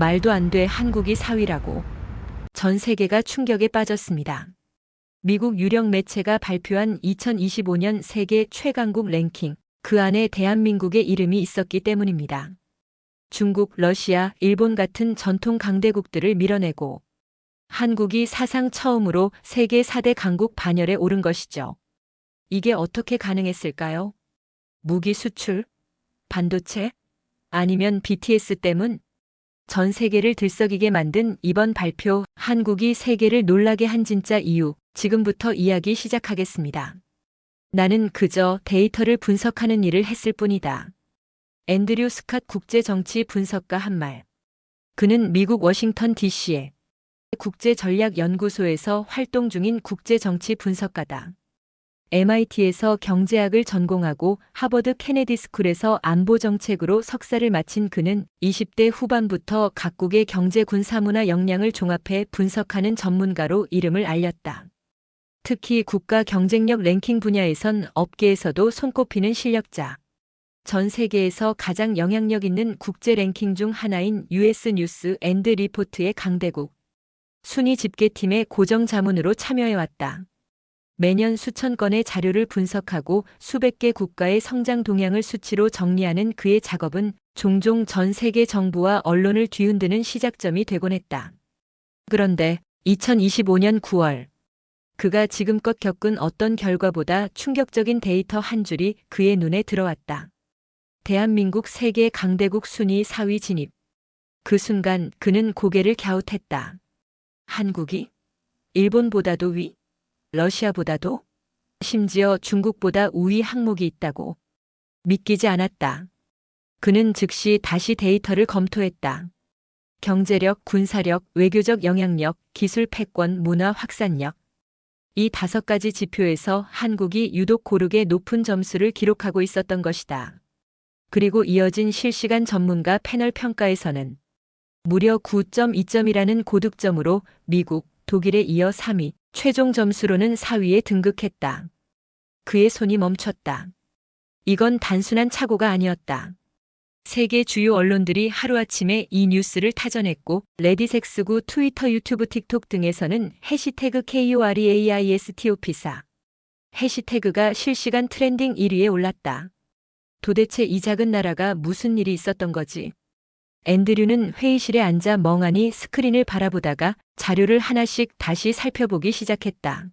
말도 안 돼 한국이 4위라고. 전 세계가 충격에 빠졌습니다. 미국 유력 매체가 발표한 2025년 세계 최강국 랭킹, 그 안에 대한민국의 이름이 있었기 때문입니다. 중국, 러시아, 일본 같은 전통 강대국들을 밀어내고 한국이 사상 처음으로 세계 4대 강국 반열에 오른 것이죠. 이게 어떻게 가능했을까요? 무기 수출? 반도체? 아니면 BTS 때문? 전 세계를 들썩이게 만든 이번 발표, 한국이 세계를 놀라게 한 진짜 이유, 지금부터 이야기 시작하겠습니다. 나는 그저 데이터를 분석하는 일을 했을 뿐이다. 앤드류 스캇 국제정치 분석가 한 말. 그는 미국 워싱턴 DC의 국제전략연구소에서 활동 중인 국제정치 분석가다. MIT에서 경제학을 전공하고 하버드 케네디 스쿨에서 안보 정책으로 석사를 마친 그는 20대 후반부터 각국의 경제 군사문화 역량을 종합해 분석하는 전문가로 이름을 알렸다. 특히 국가 경쟁력 랭킹 분야에선 업계에서도 손꼽히는 실력자. 전 세계에서 가장 영향력 있는 국제 랭킹 중 하나인 US 뉴스 앤드 리포트의 강대국 순위 집계팀의 고정 자문으로 참여해왔다. 매년 수천 건의 자료를 분석하고 수백 개 국가의 성장 동향을 수치로 정리하는 그의 작업은 종종 전 세계 정부와 언론을 뒤흔드는 시작점이 되곤 했다. 그런데 2025년 9월 그가 지금껏 겪은 어떤 결과보다 충격적인 데이터 한 줄이 그의 눈에 들어왔다. 대한민국 세계 강대국 순위 4위 진입. 그 순간 그는 고개를 갸웃했다. 한국이 일본보다도 위, 러시아보다도 심지어 중국보다 우위 항목이 있다고 믿기지 않았다. 그는 즉시 다시 데이터를 검토했다. 경제력, 군사력, 외교적 영향력, 기술 패권, 문화 확산력. 이 다섯 가지 지표에서 한국이 유독 고르게 높은 점수를 기록하고 있었던 것이다. 그리고 이어진 실시간 전문가 패널 평가에서는 무려 9.2점이라는 고득점으로 미국, 독일에 이어 3위, 최종 점수로는 4위에 등극했다. 그의 손이 멈췄다. 이건 단순한 착오가 아니었다. 세계 주요 언론들이 하루아침에 이 뉴스를 타전했고 레디섹스구 트위터 유튜브 틱톡 등에서는 해시태그 KOREAISTOP사 해시태그가 실시간 트렌딩 1위에 올랐다. 도대체 이 작은 나라가 무슨 일이 있었던 거지? 앤드류는 회의실에 앉아 멍하니 스크린을 바라보다가 자료를 하나씩 다시 살펴보기 시작했다.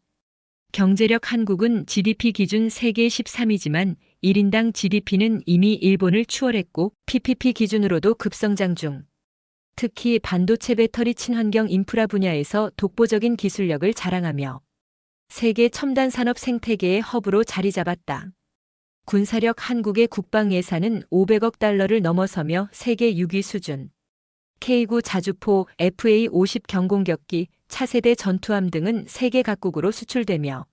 경제력 한국은 GDP 기준 세계 13위지만 1인당 GDP는 이미 일본을 추월했고 PPP 기준으로도 급성장 중. 특히 반도체 배터리 친환경 인프라 분야에서 독보적인 기술력을 자랑하며 세계 첨단 산업 생태계의 허브로 자리 잡았다. 군사력 한국의 국방 예산은 500억 달러를 넘어서며 세계 6위 수준. K9 자주포, FA50 경공격기, 차세대 전투함 등은 세계 각국으로 수출되며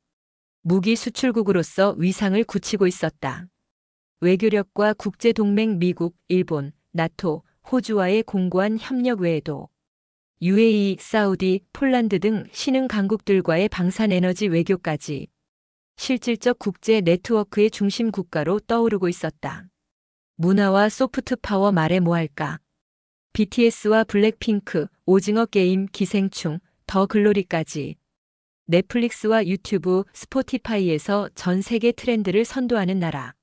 무기 수출국으로서 위상을 굳히고 있었다. 외교력과 국제동맹 미국, 일본, 나토, 호주와의 공고한 협력 외에도 UAE, 사우디, 폴란드 등 신흥 강국들과의 방산에너지 외교까지 실질적 국제 네트워크의 중심 국가로 떠오르고 있었다. 문화와 소프트 파워 말해 뭐할까? BTS와 블랙핑크, 오징어 게임, 기생충, 더 글로리까지 넷플릭스와 유튜브, 스포티파이에서 전 세계 트렌드를 선도하는 나라.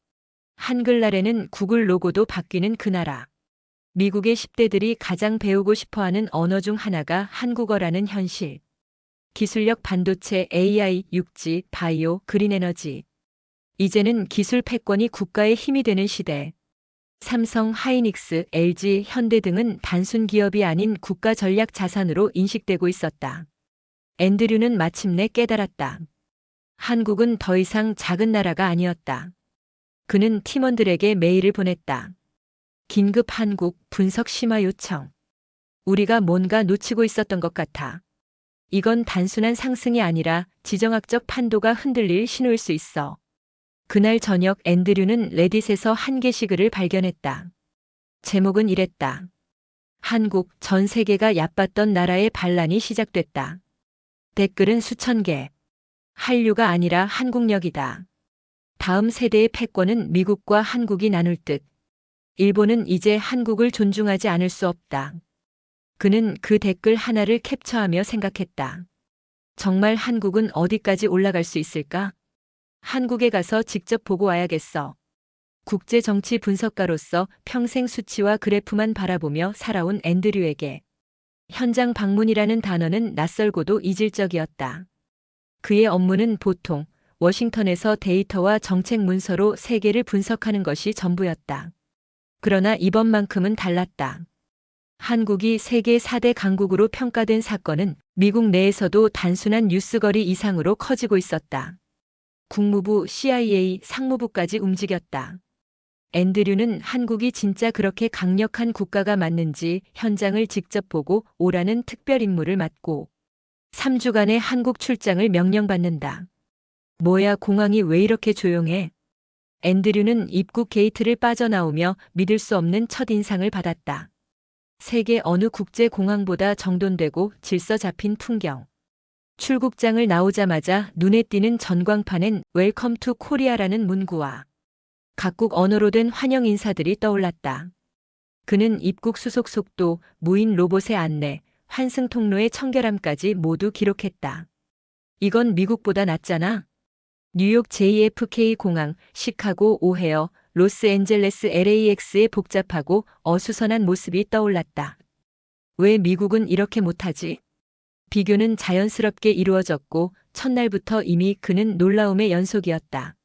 한글날에는 구글 로고도 바뀌는 그 나라. 미국의 10대들이 가장 배우고 싶어 하는 언어 중 하나가 한국어라는 현실. 기술력 반도체, AI, 육지, 바이오, 그린에너지. 이제는 기술 패권이 국가의 힘이 되는 시대. 삼성, 하이닉스, LG, 현대 등은 단순 기업이 아닌 국가 전략 자산으로 인식되고 있었다. 앤드류는 마침내 깨달았다. 한국은 더 이상 작은 나라가 아니었다. 그는 팀원들에게 메일을 보냈다. 긴급 한국 분석 심화 요청. 우리가 뭔가 놓치고 있었던 것 같아. 이건 단순한 상승이 아니라 지정학적 판도가 흔들릴 신호일 수 있어. 그날 저녁 앤드류는 레딧에서 한 게시글을 발견했다. 제목은 이랬다. 한국 전 세계가 얕봤던 나라의 반란이 시작됐다. 댓글은 수천 개. 한류가 아니라 한국력이다. 다음 세대의 패권은 미국과 한국이 나눌 듯. 일본은 이제 한국을 존중하지 않을 수 없다. 그는 그 댓글 하나를 캡처하며 생각했다. 정말 한국은 어디까지 올라갈 수 있을까? 한국에 가서 직접 보고 와야겠어. 국제 정치 분석가로서 평생 수치와 그래프만 바라보며 살아온 앤드류에게 현장 방문이라는 단어는 낯설고도 이질적이었다. 그의 업무는 보통 워싱턴에서 데이터와 정책 문서로 세계를 분석하는 것이 전부였다. 그러나 이번만큼은 달랐다. 한국이 세계 4대 강국으로 평가된 사건은 미국 내에서도 단순한 뉴스거리 이상으로 커지고 있었다. 국무부, CIA, 상무부까지 움직였다. 앤드류는 한국이 진짜 그렇게 강력한 국가가 맞는지 현장을 직접 보고 오라는 특별 임무를 맡고 3주간의 한국 출장을 명령받는다. 뭐야 공항이 왜 이렇게 조용해? 앤드류는 입국 게이트를 빠져나오며 믿을 수 없는 첫인상을 받았다. 세계 어느 국제 공항보다 정돈되고 질서 잡힌 풍경. 출국장을 나오자마자 눈에 띄는 전광판엔 웰컴 투 코리아라는 문구와 각국 언어로 된 환영 인사들이 떠올랐다. 그는 입국 수속 속도, 무인 로봇의 안내, 환승 통로의 청결함까지 모두 기록했다. 이건 미국보다 낫잖아. 뉴욕 JFK 공항, 시카고 오헤어, 로스앤젤레스 LAX의 복잡하고 어수선한 모습이 떠올랐다. 왜 미국은 이렇게 못하지? 비교는 자연스럽게 이루어졌고 첫날부터 이미 그는 놀라움의 연속이었다.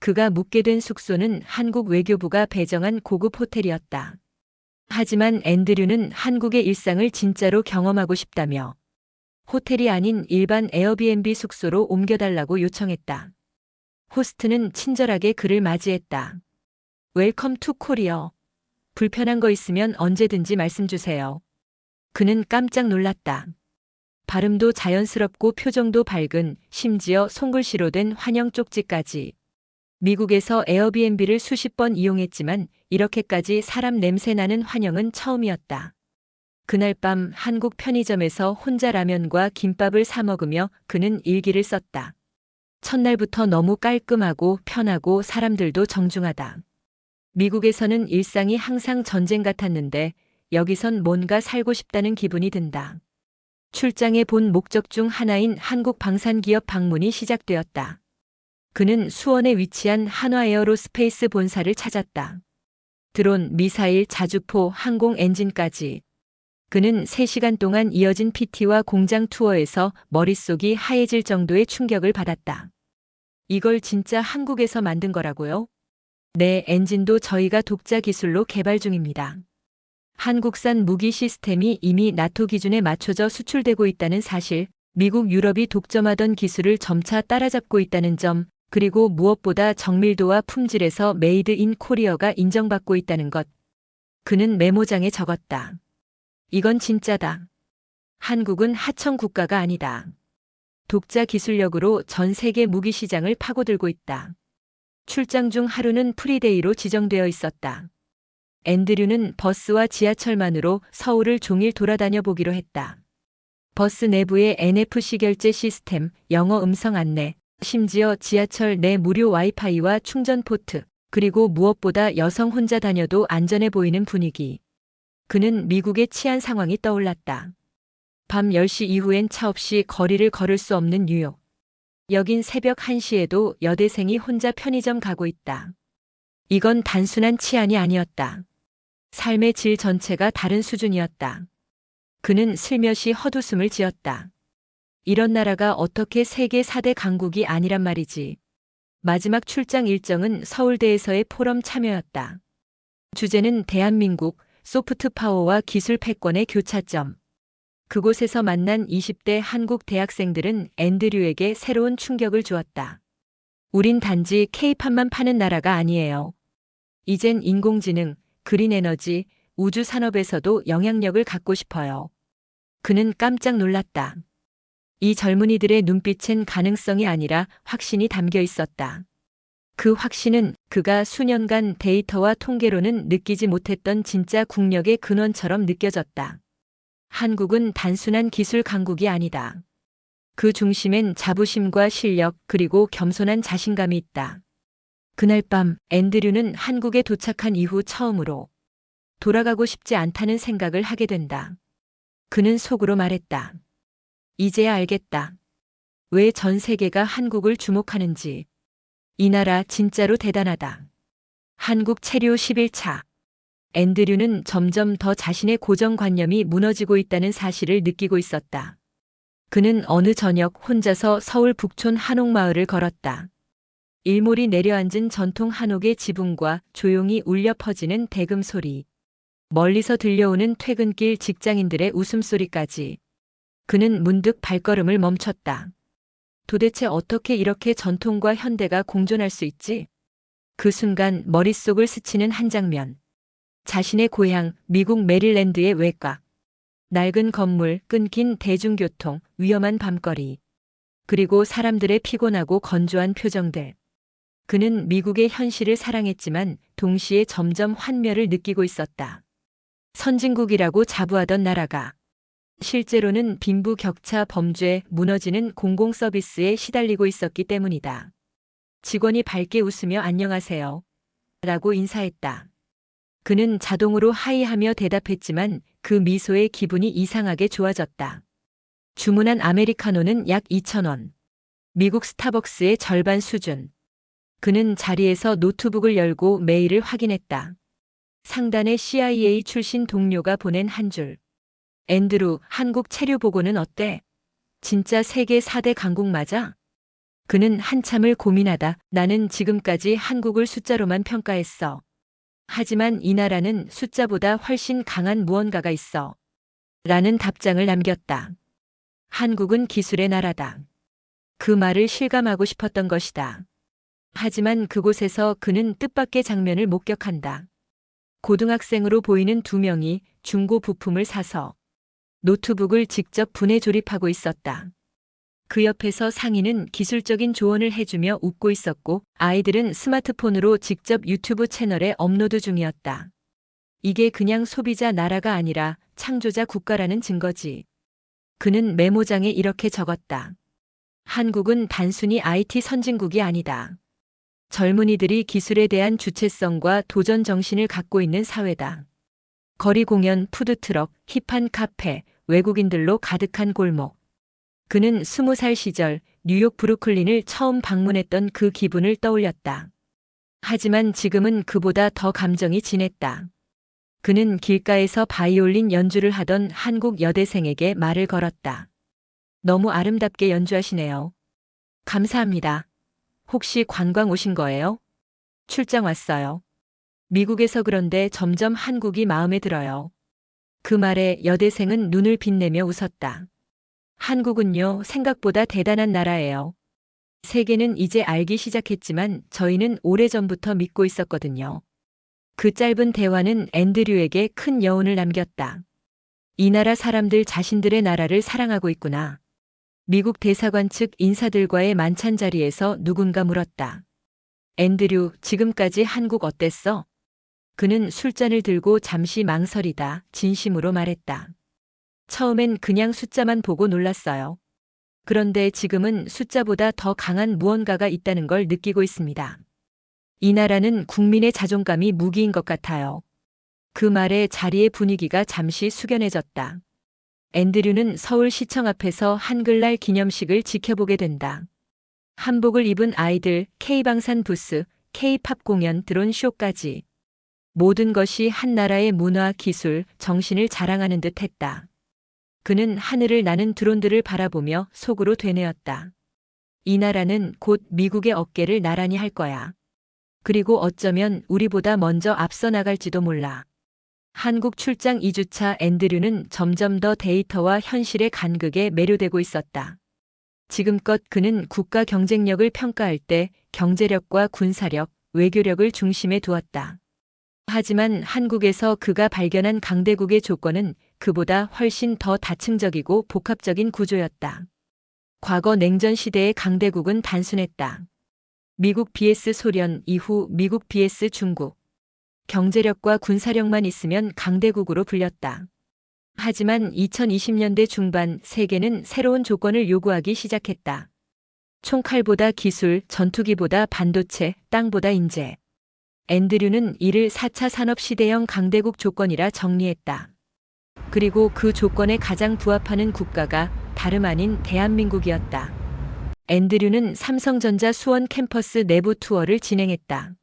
그가 묵게 된 숙소는 한국 외교부가 배정한 고급 호텔이었다. 하지만 앤드류는 한국의 일상을 진짜로 경험하고 싶다며 호텔이 아닌 일반 에어비앤비 숙소로 옮겨달라고 요청했다. 호스트는 친절하게 그를 맞이했다. 웰컴 투 코리어. 불편한 거 있으면 언제든지 말씀 주세요. 그는 깜짝 놀랐다. 발음도 자연스럽고 표정도 밝은 심지어 손글씨로 된 환영 쪽지까지. 미국에서 에어비앤비를 수십 번 이용했지만 이렇게까지 사람 냄새 나는 환영은 처음이었다. 그날 밤 한국 편의점에서 혼자 라면과 김밥을 사 먹으며 그는 일기를 썼다. 첫날부터 너무 깔끔하고 편하고 사람들도 정중하다. 미국에서는 일상이 항상 전쟁 같았는데 여기선 뭔가 살고 싶다는 기분이 든다. 출장에 본 목적 중 하나인 한국 방산기업 방문이 시작되었다. 그는 수원에 위치한 한화 에어로스페이스 본사를 찾았다. 드론, 미사일, 자주포, 항공 엔진까지. 그는 3시간 동안 이어진 PT와 공장 투어에서 머릿속이 하얘질 정도의 충격을 받았다. 이걸 진짜 한국에서 만든 거라고요? 네, 엔진도 저희가 독자 기술로 개발 중입니다. 한국산 무기 시스템이 이미 나토 기준에 맞춰져 수출되고 있다는 사실, 미국, 유럽이 독점하던 기술을 점차 따라잡고 있다는 점, 그리고 무엇보다 정밀도와 품질에서 메이드 인 코리어가 인정받고 있다는 것. 그는 메모장에 적었다. 이건 진짜다. 한국은 하청 국가가 아니다. 독자 기술력으로 전 세계 무기 시장을 파고들고 있다. 출장 중 하루는 프리데이로 지정되어 있었다. 앤드류는 버스와 지하철만으로 서울을 종일 돌아다녀 보기로 했다. 버스 내부의 NFC 결제 시스템, 영어 음성 안내, 심지어 지하철 내 무료 와이파이와 충전 포트, 그리고 무엇보다 여성 혼자 다녀도 안전해 보이는 분위기. 그는 미국의 치안 상황이 떠올랐다. 밤 10시 이후엔 차 없이 거리를 걸을 수 없는 뉴욕. 여긴 새벽 1시에도 여대생이 혼자 편의점 가고 있다. 이건 단순한 치안이 아니었다. 삶의 질 전체가 다른 수준이었다. 그는 슬며시 헛웃음을 지었다. 이런 나라가 어떻게 세계 4대 강국이 아니란 말이지. 마지막 출장 일정은 서울대에서의 포럼 참여였다. 주제는 대한민국, 소프트 파워와 기술 패권의 교차점. 그곳에서 만난 20대 한국 대학생들은 앤드류에게 새로운 충격을 주었다. 우린 단지 케이팝만 파는 나라가 아니에요. 이젠 인공지능, 그린 에너지, 우주 산업에서도 영향력을 갖고 싶어요. 그는 깜짝 놀랐다. 이 젊은이들의 눈빛엔 가능성이 아니라 확신이 담겨 있었다. 그 확신은 그가 수년간 데이터와 통계로는 느끼지 못했던 진짜 국력의 근원처럼 느껴졌다. 한국은 단순한 기술 강국이 아니다. 그 중심엔 자부심과 실력 그리고 겸손한 자신감이 있다. 그날 밤 앤드류는 한국에 도착한 이후 처음으로 돌아가고 싶지 않다는 생각을 하게 된다. 그는 속으로 말했다. 이제야 알겠다. 왜 전 세계가 한국을 주목하는지. 이 나라 진짜로 대단하다. 한국 체류 11차. 앤드류는 점점 더 자신의 고정관념이 무너지고 있다는 사실을 느끼고 있었다. 그는 어느 저녁 혼자서 서울 북촌 한옥마을을 걸었다. 일몰이 내려앉은 전통 한옥의 지붕과 조용히 울려 퍼지는 대금 소리. 멀리서 들려오는 퇴근길 직장인들의 웃음소리까지. 그는 문득 발걸음을 멈췄다. 도대체 어떻게 이렇게 전통과 현대가 공존할 수 있지? 그 순간 머릿속을 스치는 한 장면. 자신의 고향 미국 메릴랜드의 외곽. 낡은 건물, 끊긴 대중교통, 위험한 밤거리. 그리고 사람들의 피곤하고 건조한 표정들. 그는 미국의 현실을 사랑했지만 동시에 점점 환멸을 느끼고 있었다. 선진국이라고 자부하던 나라가 실제로는 빈부 격차 범죄, 무너지는 공공 서비스에 시달리고 있었기 때문이다. 직원이 밝게 웃으며 안녕하세요. 라고 인사했다. 그는 자동으로 하이하며 대답했지만 그 미소의 기분이 이상하게 좋아졌다. 주문한 아메리카노는 약 2,000원. 미국 스타벅스의 절반 수준. 그는 자리에서 노트북을 열고 메일을 확인했다. 상단의 CIA 출신 동료가 보낸 한 줄. 앤드루, 한국 체류 보고는 어때? 진짜 세계 4대 강국 맞아? 그는 한참을 고민하다 나는 지금까지 한국을 숫자로만 평가했어. 하지만 이 나라는 숫자보다 훨씬 강한 무언가가 있어. 라는 답장을 남겼다. 한국은 기술의 나라다. 그 말을 실감하고 싶었던 것이다. 하지만 그곳에서 그는 뜻밖의 장면을 목격한다. 고등학생으로 보이는 두 명이 중고 부품을 사서 노트북을 직접 분해 조립하고 있었다. 그 옆에서 상인은 기술적인 조언을 해주며 웃고 있었고 아이들은 스마트폰으로 직접 유튜브 채널에 업로드 중이었다. 이게 그냥 소비자 나라가 아니라 창조자 국가라는 증거지. 그는 메모장에 이렇게 적었다. 한국은 단순히 IT 선진국이 아니다. 젊은이들이 기술에 대한 주체성과 도전 정신을 갖고 있는 사회다. 거리 공연, 푸드트럭, 힙한 카페, 외국인들로 가득한 골목. 그는 스무 살 시절 뉴욕 브루클린을 처음 방문했던 그 기분을 떠올렸다. 하지만 지금은 그보다 더 감정이 진했다. 그는 길가에서 바이올린 연주를 하던 한국 여대생에게 말을 걸었다. 너무 아름답게 연주하시네요. 감사합니다. 혹시 관광 오신 거예요? 출장 왔어요. 미국에서 그런데 점점 한국이 마음에 들어요. 그 말에 여대생은 눈을 빛내며 웃었다. 한국은요, 생각보다 대단한 나라예요. 세계는 이제 알기 시작했지만 저희는 오래전부터 믿고 있었거든요. 그 짧은 대화는 앤드류에게 큰 여운을 남겼다. 이 나라 사람들 자신들의 나라를 사랑하고 있구나. 미국 대사관 측 인사들과의 만찬 자리에서 누군가 물었다. 앤드류, 지금까지 한국 어땠어? 그는 술잔을 들고 잠시 망설이다 진심으로 말했다. 처음엔 그냥 숫자만 보고 놀랐어요. 그런데 지금은 숫자보다 더 강한 무언가가 있다는 걸 느끼고 있습니다. 이 나라는 국민의 자존감이 무기인 것 같아요. 그 말에 자리의 분위기가 잠시 숙연해졌다. 앤드류는 서울시청 앞에서 한글날 기념식을 지켜보게 된다. 한복을 입은 아이들, K방산 부스, K-팝 공연, 드론 쇼까지. 모든 것이 한 나라의 문화, 기술, 정신을 자랑하는 듯 했다. 그는 하늘을 나는 드론들을 바라보며 속으로 되뇌었다. 이 나라는 곧 미국의 어깨를 나란히 할 거야. 그리고 어쩌면 우리보다 먼저 앞서 나갈지도 몰라. 한국 출장 2주차 앤드류는 점점 더 데이터와 현실의 간극에 매료되고 있었다. 지금껏 그는 국가 경쟁력을 평가할 때 경제력과 군사력, 외교력을 중심에 두었다. 하지만 한국에서 그가 발견한 강대국의 조건은 그보다 훨씬 더 다층적이고 복합적인 구조였다. 과거 냉전 시대의 강대국은 단순했다. 미국 vs 소련 이후 미국 vs 중국. 경제력과 군사력만 있으면 강대국으로 불렸다. 하지만 2020년대 중반 세계는 새로운 조건을 요구하기 시작했다. 총칼보다 기술, 전투기보다 반도체, 땅보다 인재. 앤드류는 이를 4차 산업시대형 강대국 조건이라 정리했다. 그리고 그 조건에 가장 부합하는 국가가 다름 아닌 대한민국이었다. 앤드류는 삼성전자 수원 캠퍼스 내부 투어를 진행했다.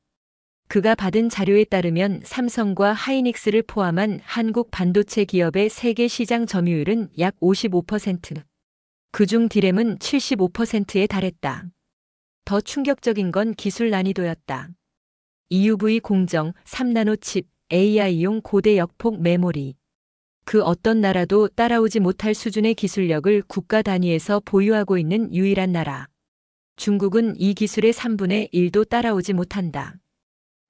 그가 받은 자료에 따르면 삼성과 하이닉스를 포함한 한국 반도체 기업의 세계 시장 점유율은 약 55%. 그중 디램은 75%에 달했다. 더 충격적인 건 기술 난이도였다. EUV 공정, 3나노 칩, AI용 고대 역폭 메모리. 그 어떤 나라도 따라오지 못할 수준의 기술력을 국가 단위에서 보유하고 있는 유일한 나라. 중국은 이 기술의 3분의 1도 따라오지 못한다.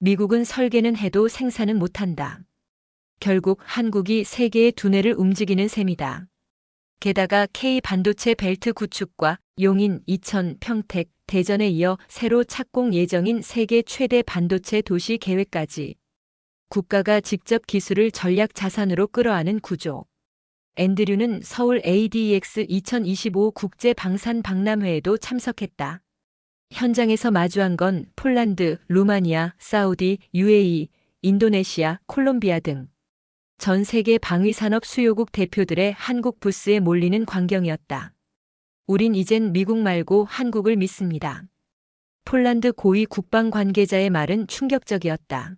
미국은 설계는 해도 생산은 못한다. 결국 한국이 세계의 두뇌를 움직이는 셈이다. 게다가 K 반도체 벨트 구축과 용인, 이천, 평택, 대전에 이어 새로 착공 예정인 세계 최대 반도체 도시 계획까지 국가가 직접 기술을 전략 자산으로 끌어안은 구조. 앤드류는 서울 ADEX 2025 국제 방산 박람회에도 참석했다. 현장에서 마주한 건 폴란드, 루마니아, 사우디, UAE, 인도네시아, 콜롬비아 등 전 세계 방위산업 수요국 대표들의 한국 부스에 몰리는 광경이었다. 우린 이젠 미국 말고 한국을 믿습니다. 폴란드 고위 국방 관계자의 말은 충격적이었다.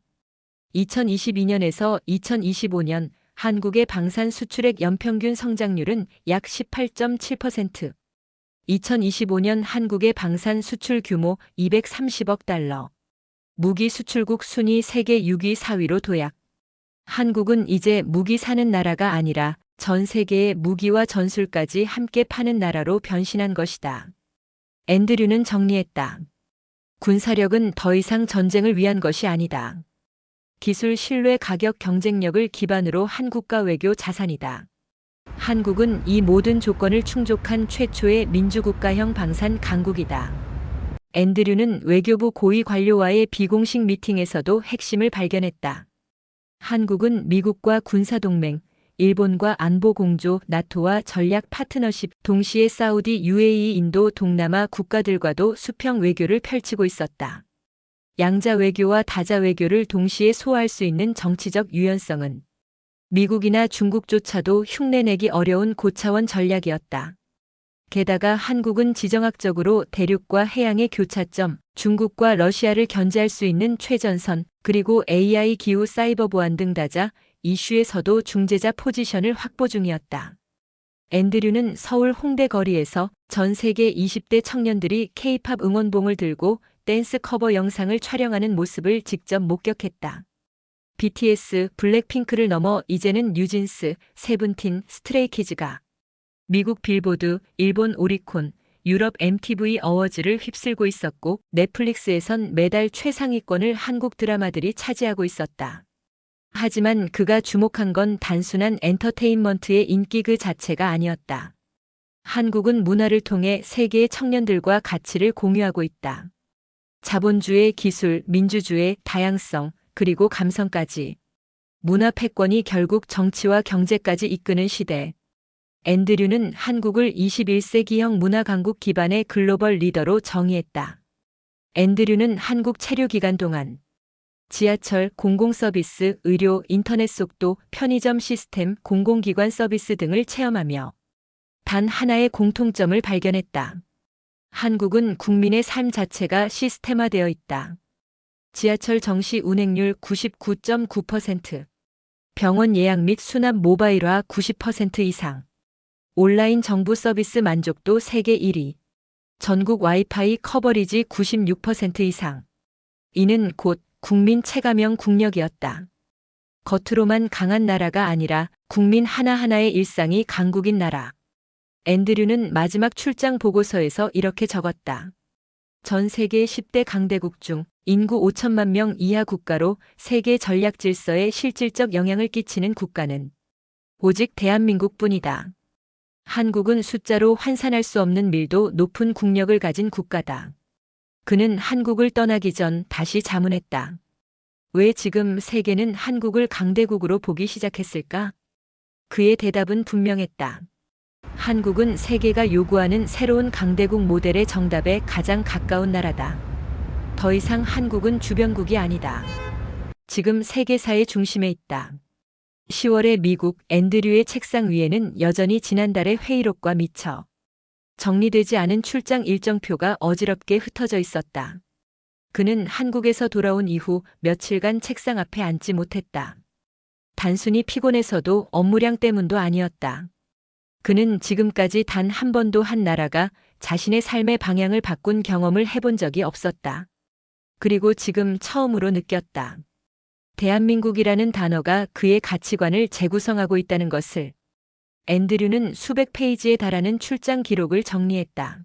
2022년에서 2025년 한국의 방산 수출액 연평균 성장률은 약 18.7%. 2025년 한국의 방산 수출 규모 230억 달러. 무기 수출국 순위 세계 6위 4위로 도약. 한국은 이제 무기 사는 나라가 아니라 전 세계의 무기와 전술까지 함께 파는 나라로 변신한 것이다. 앤드류는 정리했다. 군사력은 더 이상 전쟁을 위한 것이 아니다. 기술 신뢰 가격 경쟁력을 기반으로 한국과 외교 자산이다. 한국은 이 모든 조건을 충족한 최초의 민주국가형 방산 강국이다. 앤드류는 외교부 고위 관료와의 비공식 미팅에서도 핵심을 발견했다. 한국은 미국과 군사동맹, 일본과 안보공조, 나토와 전략 파트너십, 동시에 사우디, UAE, 인도, 동남아 국가들과도 수평 외교를 펼치고 있었다. 양자 외교와 다자 외교를 동시에 소화할 수 있는 정치적 유연성은 미국이나 중국조차도 흉내내기 어려운 고차원 전략이었다. 게다가 한국은 지정학적으로 대륙과 해양의 교차점, 중국과 러시아를 견제할 수 있는 최전선, 그리고 AI 기후 사이버 보안 등 다자 이슈에서도 중재자 포지션을 확보 중이었다. 앤드류는 서울 홍대 거리에서 전 세계 20대 청년들이 K-팝 응원봉을 들고 댄스 커버 영상을 촬영하는 모습을 직접 목격했다. BTS, 블랙핑크를 넘어 이제는 뉴진스, 세븐틴, 스트레이키즈가 미국 빌보드, 일본 오리콘, 유럽 MTV 어워즈를 휩쓸고 있었고 넷플릭스에선 매달 최상위권을 한국 드라마들이 차지하고 있었다. 하지만 그가 주목한 건 단순한 엔터테인먼트의 인기 그 자체가 아니었다. 한국은 문화를 통해 세계의 청년들과 가치를 공유하고 있다. 자본주의 기술, 민주주의 다양성, 그리고 감성까지. 문화 패권이 결국 정치와 경제까지 이끄는 시대. 앤드류는 한국을 21세기형 문화 강국 기반의 글로벌 리더로 정의했다. 앤드류는 한국 체류 기간 동안 지하철, 공공서비스, 의료, 인터넷 속도, 편의점 시스템, 공공기관 서비스 등을 체험하며 단 하나의 공통점을 발견했다. 한국은 국민의 삶 자체가 시스템화되어 있다. 지하철 정시 운행률 99.9%, 병원 예약 및 수납 모바일화 90% 이상, 온라인 정부 서비스 만족도 세계 1위, 전국 와이파이 커버리지 96% 이상. 이는 곧 국민 체감형 국력이었다. 겉으로만 강한 나라가 아니라 국민 하나하나의 일상이 강국인 나라. 앤드류는 마지막 출장 보고서에서 이렇게 적었다. 전 세계 10대 강대국 중 인구 5천만 명 이하 국가로 세계 전략 질서에 실질적 영향을 끼치는 국가는 오직 대한민국 뿐이다. 한국은 숫자로 환산할 수 없는 밀도 높은 국력을 가진 국가다. 그는 한국을 떠나기 전 다시 자문했다. 왜 지금 세계는 한국을 강대국으로 보기 시작했을까? 그의 대답은 분명했다. 한국은 세계가 요구하는 새로운 강대국 모델의 정답에 가장 가까운 나라다. 더 이상 한국은 주변국이 아니다. 지금 세계사의 중심에 있다. 10월에 미국 앤드류의 책상 위에는 여전히 지난달의 회의록과 미처 정리되지 않은 출장 일정표가 어지럽게 흩어져 있었다. 그는 한국에서 돌아온 이후 며칠간 책상 앞에 앉지 못했다. 단순히 피곤해서도 업무량 때문도 아니었다. 그는 지금까지 단 한 번도 한 나라가 자신의 삶의 방향을 바꾼 경험을 해본 적이 없었다. 그리고 지금 처음으로 느꼈다. 대한민국이라는 단어가 그의 가치관을 재구성하고 있다는 것을. 앤드류는 수백 페이지에 달하는 출장 기록을 정리했다.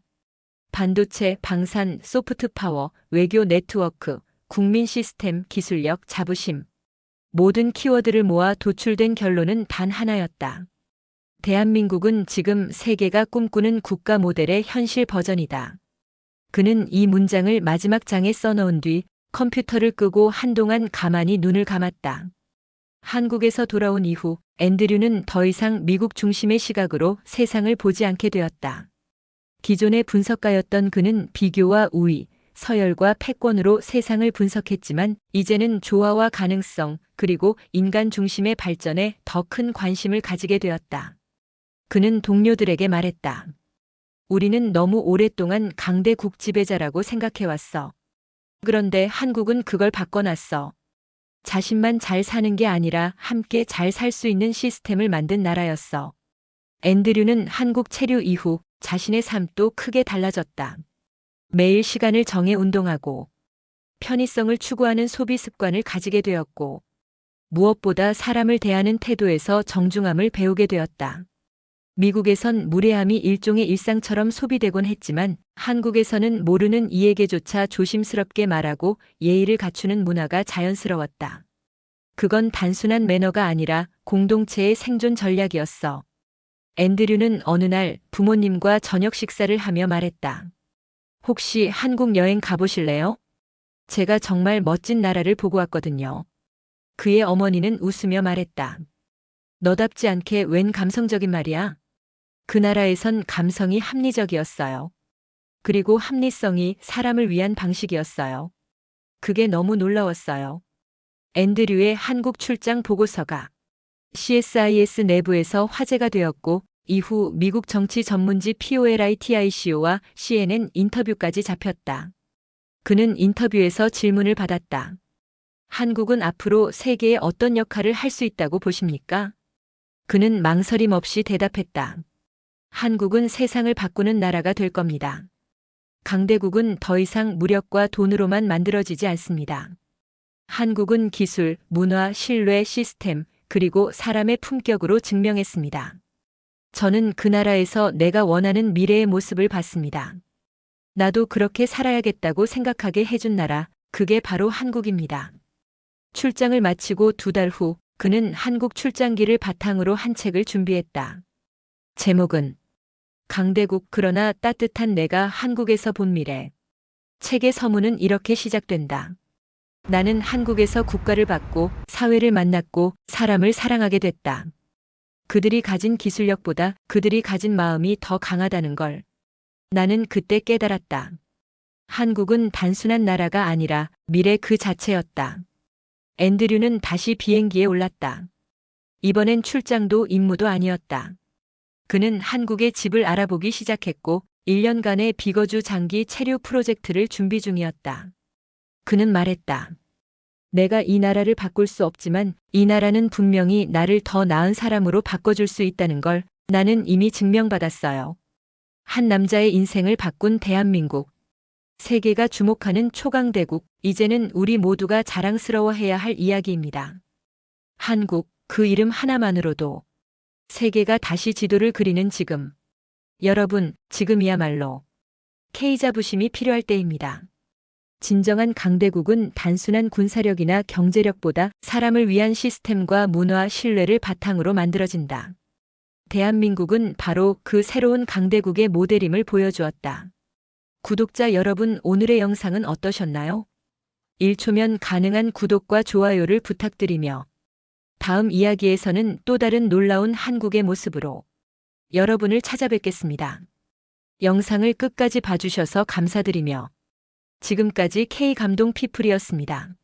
반도체, 방산, 소프트 파워, 외교 네트워크, 국민 시스템, 기술력, 자부심. 모든 키워드를 모아 도출된 결론은 단 하나였다. 대한민국은 지금 세계가 꿈꾸는 국가 모델의 현실 버전이다. 그는 이 문장을 마지막 장에 써넣은 뒤 컴퓨터를 끄고 한동안 가만히 눈을 감았다. 한국에서 돌아온 이후 앤드류는 더 이상 미국 중심의 시각으로 세상을 보지 않게 되었다. 기존의 분석가였던 그는 비교와 우위, 서열과 패권으로 세상을 분석했지만 이제는 조화와 가능성 그리고 인간 중심의 발전에 더 큰 관심을 가지게 되었다. 그는 동료들에게 말했다. 우리는 너무 오랫동안 강대국 지배자라고 생각해왔어. 그런데 한국은 그걸 바꿔놨어. 자신만 잘 사는 게 아니라 함께 잘 살 수 있는 시스템을 만든 나라였어. 앤드류는 한국 체류 이후 자신의 삶도 크게 달라졌다. 매일 시간을 정해 운동하고 편의성을 추구하는 소비 습관을 가지게 되었고 무엇보다 사람을 대하는 태도에서 정중함을 배우게 되었다. 미국에선 무례함이 일종의 일상처럼 소비되곤 했지만 한국에서는 모르는 이에게조차 조심스럽게 말하고 예의를 갖추는 문화가 자연스러웠다. 그건 단순한 매너가 아니라 공동체의 생존 전략이었어. 앤드류는 어느 날 부모님과 저녁 식사를 하며 말했다. 혹시 한국 여행 가보실래요? 제가 정말 멋진 나라를 보고 왔거든요. 그의 어머니는 웃으며 말했다. 너답지 않게 웬 감성적인 말이야? 그 나라에선 감성이 합리적이었어요. 그리고 합리성이 사람을 위한 방식이었어요. 그게 너무 놀라웠어요. 앤드류의 한국 출장 보고서가 CSIS 내부에서 화제가 되었고 이후 미국 정치 전문지 POLITICO와 CNN 인터뷰까지 잡혔다. 그는 인터뷰에서 질문을 받았다. 한국은 앞으로 세계에 어떤 역할을 할 수 있다고 보십니까? 그는 망설임 없이 대답했다. 한국은 세상을 바꾸는 나라가 될 겁니다. 강대국은 더 이상 무력과 돈으로만 만들어지지 않습니다. 한국은 기술, 문화, 신뢰, 시스템, 그리고 사람의 품격으로 증명했습니다. 저는 그 나라에서 내가 원하는 미래의 모습을 봤습니다. 나도 그렇게 살아야겠다고 생각하게 해준 나라, 그게 바로 한국입니다. 출장을 마치고 두 달 후, 그는 한국 출장기를 바탕으로 한 책을 준비했다. 제목은 강대국 그러나 따뜻한 내가 한국에서 본 미래. 책의 서문은 이렇게 시작된다. 나는 한국에서 국가를 받고 사회를 만났고 사람을 사랑하게 됐다. 그들이 가진 기술력보다 그들이 가진 마음이 더 강하다는 걸. 나는 그때 깨달았다. 한국은 단순한 나라가 아니라 미래 그 자체였다. 앤드류는 다시 비행기에 올랐다. 이번엔 출장도 임무도 아니었다. 그는 한국의 집을 알아보기 시작했고 1년간의 비거주 장기 체류 프로젝트를 준비 중이었다. 그는 말했다. 내가 이 나라를 바꿀 수 없지만 이 나라는 분명히 나를 더 나은 사람으로 바꿔줄 수 있다는 걸 나는 이미 증명받았어요. 한 남자의 인생을 바꾼 대한민국. 세계가 주목하는 초강대국, 이제는 우리 모두가 자랑스러워해야 할 이야기입니다. 한국, 그 이름 하나만으로도 세계가 다시 지도를 그리는 지금. 여러분, 지금이야말로 K 자부심이 필요할 때입니다. 진정한 강대국은 단순한 군사력이나 경제력보다 사람을 위한 시스템과 문화 신뢰를 바탕으로 만들어진다. 대한민국은 바로 그 새로운 강대국의 모델임을 보여주었다. 구독자 여러분 오늘의 영상은 어떠셨나요? 1초면 가능한 구독과 좋아요를 부탁드리며 다음 이야기에서는 또 다른 놀라운 한국의 모습으로 여러분을 찾아뵙겠습니다. 영상을 끝까지 봐주셔서 감사드리며 지금까지 K감동 피플이었습니다.